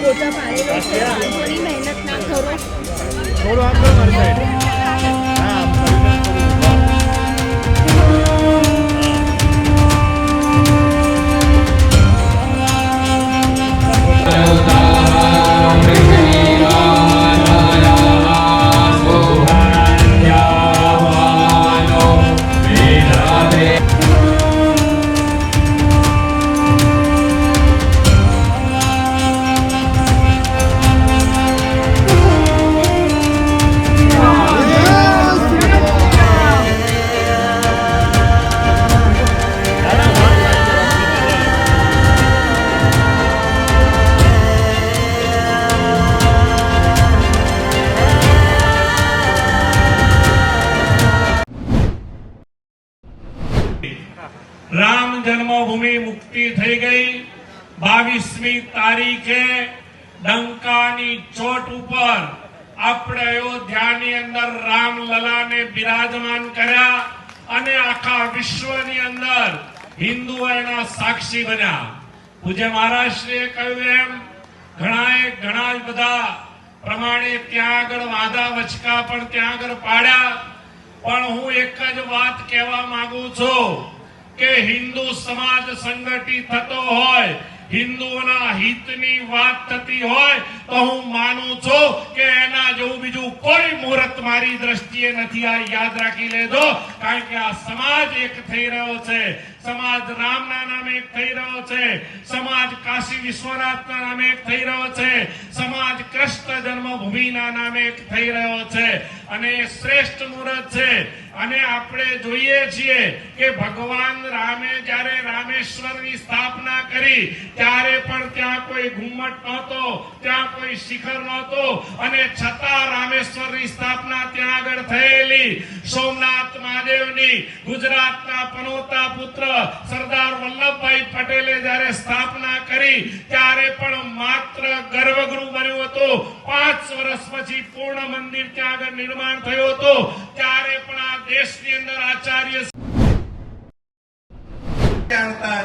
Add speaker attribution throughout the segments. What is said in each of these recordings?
Speaker 1: પોતા પાડેલો છે થોડી મહેનત ના કરો
Speaker 2: થઈ ગઈ. બાવીસમી તારીખે ડંકાની ચોટ ઉપર આપણે અયોધ્યાની અંદર રામલલાને બિરાજમાન કર્યા અને આખા વિશ્વની અંદર હિન્દુઓ એના સાક્ષી બન્યા. પૂજ્ય મહારાષ્ટ્રીએ કહ્યું એમ, ઘણાએ ઘણા જ બધા પ્રમાણે ત્યાં આગળ વાદા વચકા પણ ત્યાં આગળ પાડ્યા. પણ હું એક જ વાત કહેવા માંગુ છું. કે હિન્દુ સમાજ સંગઠિત થતો હોય, હિન્દુઓના હિતની વાત થતી હોય, તો હું માનું છું કે એના જેવું બીજું કોઈ મુહૂર્ત મારી દ્રષ્ટિએ નથી. આ યાદ રાખી લેજો, કારણ કે આ સમાજ એક થઈ રહ્યો છે. સમાજ રામના નામે એક થઈ રહ્યો છે. સમાજ કાશી વિશ્વનાથના નામે એક થઈ રહ્યો છે. સમાજ કૃષ્ણ જન્મભૂમિના નામે એક થઈ રહ્યો છે. અને શ્રેષ્ઠ મુહૂર્ત છે. અને આપણે જોઈએ છીએ કે ભગવાન રામે જ્યારે રામેશ્વરની સ્થાપના કરી, ત્યારે પણ ત્યાં કોઈ ઘુમ્મટ નહોતો, ત્યાં કોઈ શિખર નહોતો, અને છતાં રામેશ્વરની સ્થાપના ત્યાં આગળ થયેલી. સોમનાથ મહાદેવની ગુજરાતના પનોતા પુત્ર સરદાર વલ્લભભાઈ પટેલે જ્યારે સ્થાપના કરી, ત્યારે પણ માત્ર ગર્ભગૃહ બન્યું હતું. પાંચ વર્ષ પછી પૂર્ણ મંદિર ત્યાં આગળ નિર્માણ થયો હતું. ત્યારે પણ આ દેશની અંદર આચાર્ય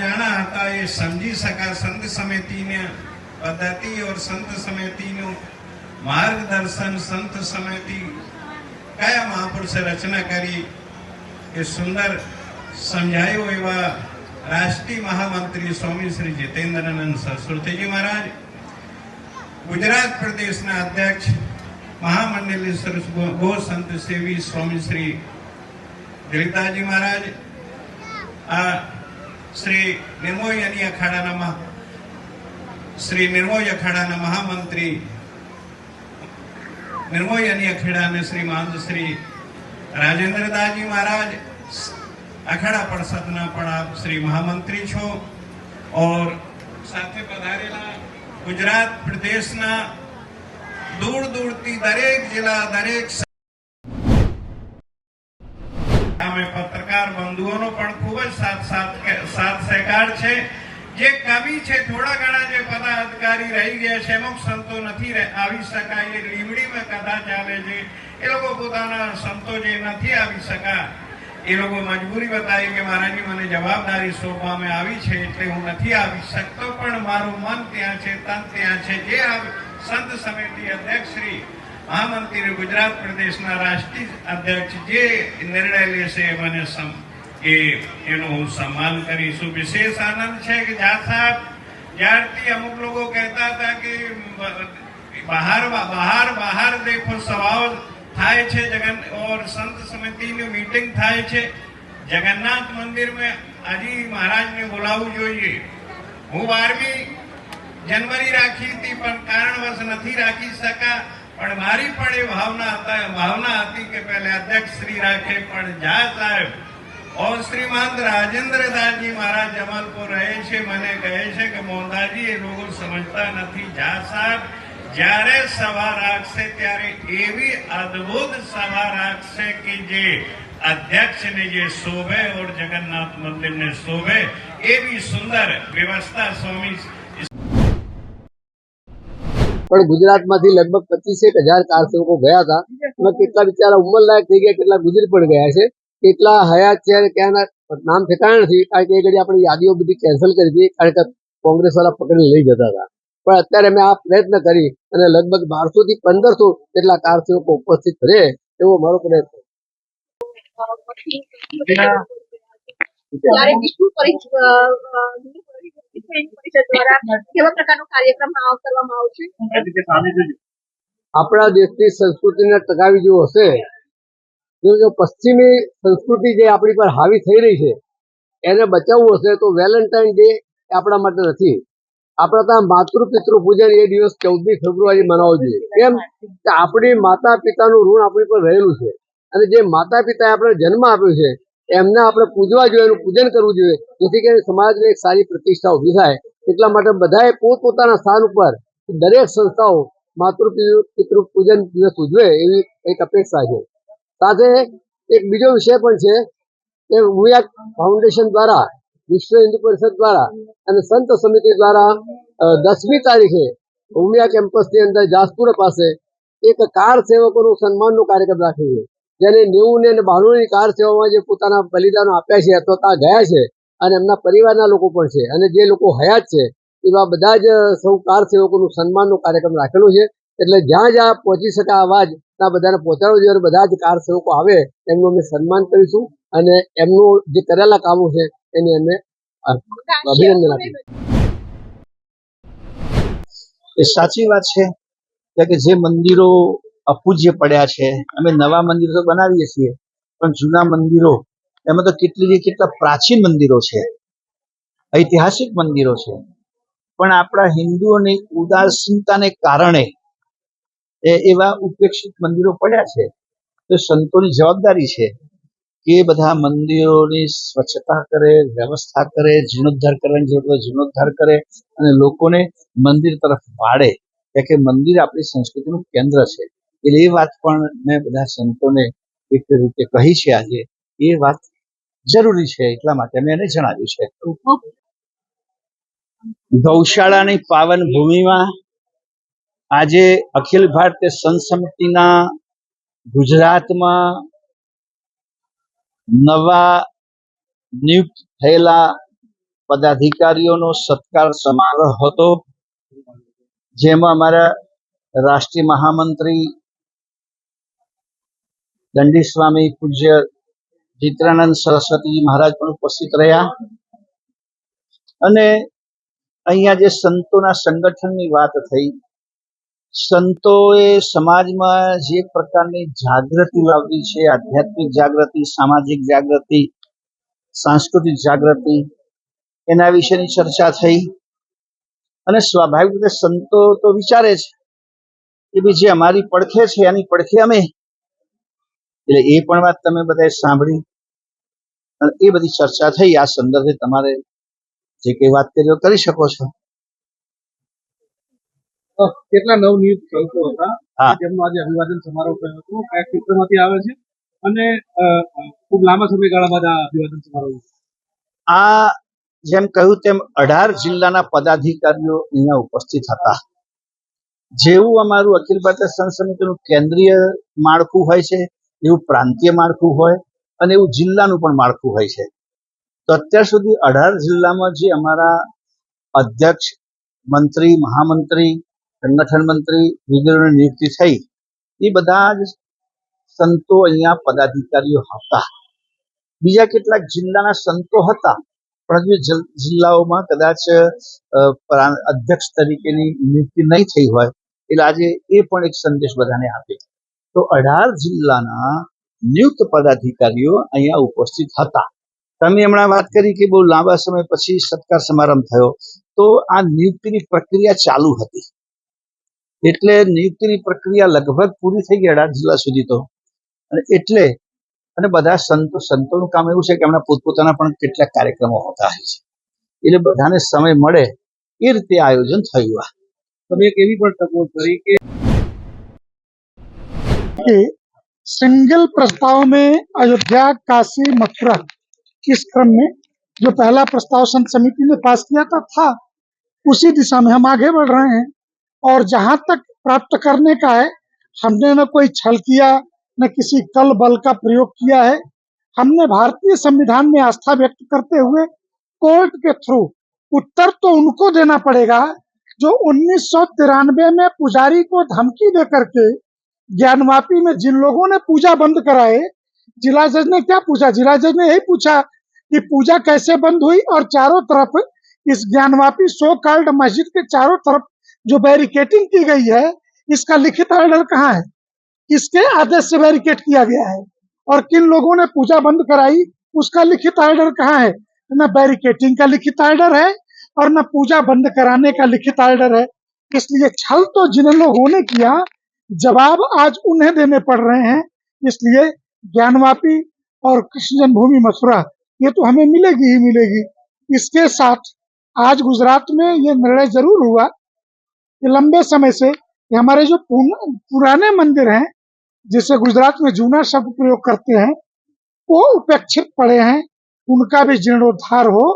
Speaker 3: જાણા હતા, એ સમજી શકા સંત સમિતિને પદ્ધતિ ઓર સંત સમિતિનું માર્ગદર્શન સંત સમિતિ કયા મહાપુરુષે રચના કરી એ સુંદર સમજાયું એવા રાષ્ટ્રીય મહામંત્રી સ્વામી શ્રી જીતેન્દ્રનંદ સરસ્વતીજી મહારાજ. ગુજરાત પ્રદેશના અધ્યક્ષ મહામંડલેશ્વર ગો સંત સેવી સ્વામી શ્રી દલિતાજી મહારાજ, આ શ્રી નિર્મોય અની અખાડાના શ્રી નિર્મોય અખાડાના મહામંત્રી નિર્મોય અની અખાડાને શ્રી મહંત શ્રી રાજેન્દ્રદાસજી મહારાજ, અખાડા પરિષદના પણ આપ શ્રી મહામંત્રી છો. ઓર સાથે પધારેલા ગુજરાત પ્રદેશના દૂર દૂરથી દરેક જિલ્લા, દરેક અમે પત્રકાર બંધુઓનો પણ ખૂબ જ સાથ સાથ સહકાર છે. જે કમી છે, થોડા ઘણા જે પદાધિકારી રહી ગયા છે અમુક સંતો નથી આવી શકાય. એ લીમડીમાં કથા ચાલે છે. એ લોકો પોતાના સંતો જે નથી આવી શકા. એ લોકો મજબૂરી બતાવી કે મહારાજજી મને જવાબદારી સોંપવામાં આવી છે, એટલે હું નથી આવી શકતો, પણ મારું મન ત્યાં છે, તન ત્યાં છે. જે આ સંત સમિતિ અધ્યક્ષ શ્રી મહામંત્રી ગુજરાત પ્રદેશના રાષ્ટ્રીય અધ્યક્ષ જે નિર્ણય લેશે એ મને સમ એ એનું હું સન્માન કરીશું. વિશેષ આનંદ છે કે જા સાહેબ જ્યારથી અમુક લોકો કહેતા હતા કે બહાર બહાર બહાર દેખો સવાલ થાય છે જગન ઓર સંત સમિતિની મીટિંગ થાય છે. જગન્નાથ મંદિરમાં હજી મહારાજને બોલાવવું જોઈએ. હું બારમી જનવરી રાખી હતી, પણ કારણવશ નથી રાખી શકા. પણ મારી પણ એ ભાવના હતા ભાવના હતી કે પહેલે અધ્યક્ષ શ્રી રાખે, પણ જા સાહેબ ઓર શ્રીમંત રાજેન્દ્ર દાસજી મહારાજ જમાલપુર રહે છે, મને કહે છે કે મોહનદાસજી, એ લોકો સમજતા નથી. જા સાહેબ, જ્યારે સભા રાખશે, ત્યારે એવી અદ્ભુત સભા રાખશે કે જે અધ્યક્ષને જે શોભે, ઓર જગન્નાથ મંદિરને શોભે, એવી સુંદર વ્યવસ્થા સ્વામી
Speaker 4: પણ ગુજરાતમાંથી લગભગ પચીસેક હજાર કાર સેવકો ગયા હતા. એમાં કેટલા બિચારા ઉંમરલાયક થઈ ગયા કેટલા ગુજરી પણ ગયા છે. કેટલા હયાત છે અને ક્યાંના નામ ઠેકાણા નથી કારણ કે એ ઘડી આપણી યાદીઓ બધી કેન્સલ કરી હતી કારણ કે કોંગ્રેસ વાળા પકડી લઈ જતા હતા. પણ અત્યારે મેં આ પ્રયત્ન કરી અને લગભગ બારસો થી પંદરસો જેટલા કાર સેવકો ઉપસ્થિત રહે એવો મારો પ્રયત્ન
Speaker 1: ત્યારે પરિષદ
Speaker 4: આપણા દેશની સંસ્કૃતિને ટકાવી જો હશે. જો પશ્ચિમી સંસ્કૃતિ જે આપણી પર હાવી થઈ રહી છે, એને બચાવવું હશે તો વેલેન્ટાઇન ડે આપણા માટે નથી. આપણા ત્યાં માતૃ પિતૃ પૂજન એ દિવસ ચૌદમી ફેબ્રુઆરી મનાવવો જોઈએ. કેમ? કે આપણી માતા પિતાનું ઋણ આપણી પર રહેલું છે. અને જે માતા પિતાએ આપણે જન્મ આપ્યો છે એમને આપણે પૂજવા જોઈએ, એનું પૂજન કરવું જોઈએ. જેથી કરીને સમાજમાં એક સારી પ્રતિષ્ઠા ઊભી થાય. એટલા માટે બધાએ પોતપોતાના સ્થાન ઉપર દરેક સંસ્થાઓ માતૃ પિતૃ- પૂજન દિવસ ઉજવે એવી એક અપેક્ષા છે. સાથે એક બીજો વિષય પણ છે કે ઉમિયા ફાઉન્ડેશન દ્વારા, વિશ્વ હિન્દુ પરિષદ દ્વારા અને સંત સમિતિ દ્વારા દસમી તારીખે ઉમિયા કેમ્પસની અંદર જાસપુર પાસે એક કાર સેવકોનું સન્માનનો કાર્યક્રમ રાખ્યો છે. જેને નેવું ને બાણુંની કાર સેવામાં જે પોતાના બલિદાનો આપ્યા છે, અથવા ત્યાં ગયા છે, અને એમના પરિવારના લોકો પણ છે, અને જે લોકો હયાત છે, એવા બધા જ સૌ કાર સેવકોનું સન્માનનો કાર્યક્રમ રાખેલો છે. એટલે જ્યાં જ્યાં પહોંચી શકે અવાજ, ત્યાં બધાને પહોંચાડવો જોઈએ અને બધા જ કાર સેવકો આવે, એમનું અમે સન્માન કરીશું, અને એમનું જે કરેલા કામો છે, એની અમે અભિનંદન આપીશું.
Speaker 5: એ સાચી વાત છે, કે જે મંદિરો અપૂજ્ય પડ્યા છે. અમે નવા મંદિરો તો બનાવીએ છીએ, પણ જૂના મંદિરો, એમાં તો કેટલી કેટલા પ્રાચીન મંદિરો છે, ઐતિહાસિક મંદિરો છે. પણ આપણા હિન્દુઓની ઉદાસીનતાને કારણે એવા ઉપેક્ષિત મંદિરો પડ્યા છે. તો સંતોની જવાબદારી છે કે બધા મંદિરોની સ્વચ્છતા કરે, વ્યવસ્થા કરે, જીર્ણોદ્ધાર કરવાની જરૂર જીર્ણોદ્ધાર કરે અને લોકોને મંદિર તરફ વાળે. કે મંદિર આપણી સંસ્કૃતિનું કેન્દ્ર છે. એટલે એ વાત પણ મેં બધા સંતોને એક રીતે કહી છે આજે. એ વાત જરૂરી છે એટલા માટે મેં એને જણાવ્યું છે. ગૌશાળાની પાવન ભૂમિમાં આજે અખિલ ભારતીય સંત સમિતિના ગુજરાતમાં નવા નિયુક્ત થયેલા પદાધિકારીઓનો સત્કાર સમારોહ હતો. જેમાં અમારા રાષ્ટ્રીય મહામંત્રી દંડી સ્વામી પૂજ્ય ચિત્રાનંદ સરસ્વતી મહારાજ પણ ઉપસ્થિત રહ્યા. અને અહીંયા જે સંતોના સંગઠનની વાત થઈ, સંતોએ સમાજમાં જે પ્રકારની જાગૃતિ લાવવી છે, આધ્યાત્મિક જાગૃતિ, સામાજિક જાગૃતિ, સાંસ્કૃતિક જાગૃતિ, એના વિશેની ચર્ચા થઈ. અને સ્વાભાવિક રીતે સંતો તો વિચારે છે કે જે અમારી પડખે છે એની પડખે અમે એટલે એ પણ વાત તમે બધાએ સાંભળી. અને એ બધી ચર્ચા થઈ. આ સંદર્ભે તમારે જે કઈ વાત કરી કરી શકો છો.
Speaker 6: કેટલા નવનિયુક્ત સંતો હતા. જેમનો આજે અભિવાદન સમારોહ થયો હતો. કયા ક્ષેત્રમાંથી આવે છે? અને ખૂબ લાંબા સમયગાળા બાદ આ અભિવાદન સમારોહ
Speaker 5: આ જેમ કહ્યું તેમ અઢાર જિલ્લાના પદાધિકારીઓ અહીંયા ઉપસ્થિત હતા. જેવું અમારું અખિલ ભારતીય સંત સમિતિનું કેન્દ્રીય માળખું હોય છે એવું પ્રાંતીય માળખું હોય અને એવું જિલ્લાનું પણ માળખું હોય છે. તો અત્યાર સુધી અઢાર જિલ્લામાં જે અમારા અધ્યક્ષ, મંત્રી, મહામંત્રી, સંગઠન મંત્રી વગેરેની નિયુક્તિ થઈ, એ બધા જ સંતો અહીંયા પદાધિકારીઓ હતા. બીજા કેટલાક જિલ્લાના સંતો હતા, પણ હજુ જિલ્લાઓમાં કદાચ અધ્યક્ષ તરીકેની નિયુક્તિ નહીં થઈ હોય, એટલે આજે એ પણ એક સંદેશ બધાને આપે. તો અઢાર જિલ્લાના નિયુક્ત પદાધિકારીઓ અહીંયા ઉપસ્થિત હતા. તમે હમણાં વાત કરી કે બહુ લાંબા સમય પછી સત્કાર સમારંભ થયો, તો આ નિયુક્તિની પ્રક્રિયા ચાલુ હતી. એટલે નિયુક્તિની પ્રક્રિયા લગભગ પૂરી થઈ ગઈ અઢાર જિલ્લા સુધી તો. અને એટલે અને બધા સંતો, સંતોનું કામ એવું છે કે એમના પોતપોતાના પણ કેટલાક કાર્યક્રમો હોતા હોય છે. એટલે બધાને સમય મળે એ રીતે આયોજન થયું આ.
Speaker 6: તમે એક એવી પણ તકો કરી કે
Speaker 7: कि सिंगल प्रस्ताव में अयोध्या, काशी, मथुरा, इस क्रम में जो पहला प्रस्ताव संत समिति ने पास किया था था, उसी दिशा में हम आगे बढ़ रहे हैं। और जहाँ तक प्राप्त करने का है, हमने न कोई छल किया, न किसी कल बल का प्रयोग किया है। हमने भारतीय संविधान में आस्था व्यक्त करते हुए कोर्ट के थ्रू उत्तर तो उनको देना पड़ेगा, जो उन्नीस सौ तिरानबे में पुजारी को धमकी दे करके ज्ञानवापी में जिन लोगों ने पूजा बंद कराए, जिला जज ने क्या पूछा? जिला जज ने यही पूछा कि पूजा कैसे बंद हुई और चारों तरफ़ इस ज्ञानवापी सो कार्ड मस्जिद के चारों तरफ़ जो बैरिकेटिंग की गई है, इसका लिखित ऑर्डर कहाँ है? किसके आदेश से बैरिकेट किया गया है? और किन लोगों ने पूजा बंद कराई? उसका लिखित ऑर्डर कहाँ है? न बैरिकेटिंग का लिखित ऑर्डर है और न पूजा बंद कराने का लिखित ऑर्डर है। इसलिए छल तो जिन लोगों ने किया जवाब आज उन्हें देने पड़ रहे हैं, इसलिए ज्ञानवापी और कृष्ण जन्मभूमि मथुरा, ये तो हमें मिलेगी ही मिलेगी। इसके साथ आज गुजरात में ये निर्णय ज़रूर हुआ कि लंबे समय से हमारे जो पुराने मंदिर हैं, जिसे गुजरात में जूना शब्द प्रयोग करते हैं, वो उपेक्षित पड़े हैं, उनका भी जीर्णोद्धार हो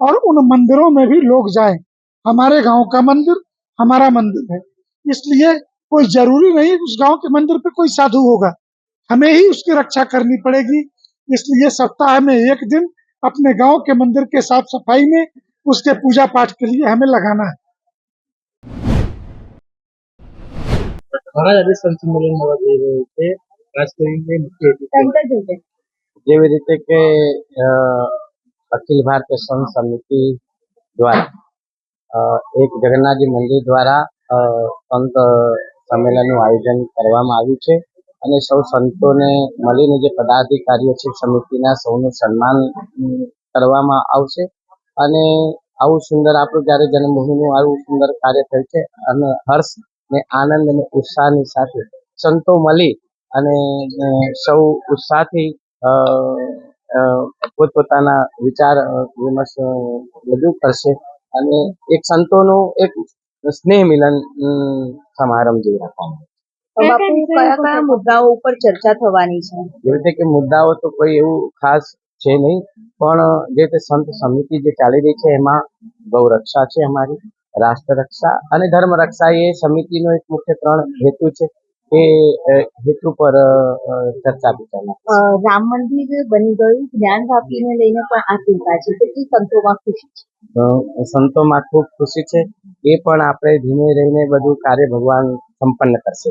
Speaker 7: और उन मंदिरों में भी लोग जाएँ। हमारे गाँव का मंदिर हमारा मंदिर है, इसलिए कोई जरूरी नहीं उस गांव के मंदिर पे कोई साधु होगा हमें ही उसकी रक्षा करनी पड़ेगी इसलिए सप्ताह में एक दिन अपने गांव के मंदिर के साफ सफाई में उसके पूजा पाठ के लिए हमें लगाना है
Speaker 6: ઘણા આજે સંત સંમેલન મળવા જઈ રહ્યું છે ખાસ કરીને મુખ્ય હેતુ છે.
Speaker 8: જેવી રીતે કે અ, અખિલ ભારતીય સંત સમિતિ દ્વારા અ, એક જગન્નાથજી મંદિર દ્વારા અ, સંત સંમેલનનું આયોજન કરવામાં આવ્યું છે અને સૌ સંતોને મળીને જે પદાધિકારીઓ છે, સમિતિના સૌનું સન્માન કરવામાં આવશે. અને આવું સુંદર આપણું જ્યારે જન્મભૂમિનું આવું સુંદર કાર્ય થયું છે, અને હર્ષ ને આનંદ અને ઉત્સાહની સાથે સંતો મળી અને સૌ ઉત્સાહથી પોતપોતાના વિચાર વિમર્શ રજૂ કરશે. અને એક સંતોનું એક સ્નેહ મિલન સમારંભ જેવી રાખવામાં
Speaker 9: બાપુ કયા કયા મુદ્દાઓ ઉપર ચર્ચા થવાની છે?
Speaker 8: જેવી રીતે કે મુદ્દાઓ તો કોઈ એવું ખાસ છે નહીં પણ જે તે સંત સમિતિ જે ચાલી રહી છે એમાં ગૌરક્ષા છે અમારી રાષ્ટ્ર રક્ષા અને ધર્મ રક્ષા એ સમિતિનો એક મુખ્ય ત્રણ હેતુ છે. એ હેતુ પર ચર્ચા વિચારણા.
Speaker 9: રામ મંદિર બની ગયું જ્ઞાન વાપીને લઈને પણ આ ચિંતા છે કેટલી સંતોમાં ખુશી છે.
Speaker 8: સંતોમાં ખૂબ ખુશી છે. એ પણ આપણે ધીમે રહીને બધું કાર્ય ભગવાન સંપન્ન કરશે.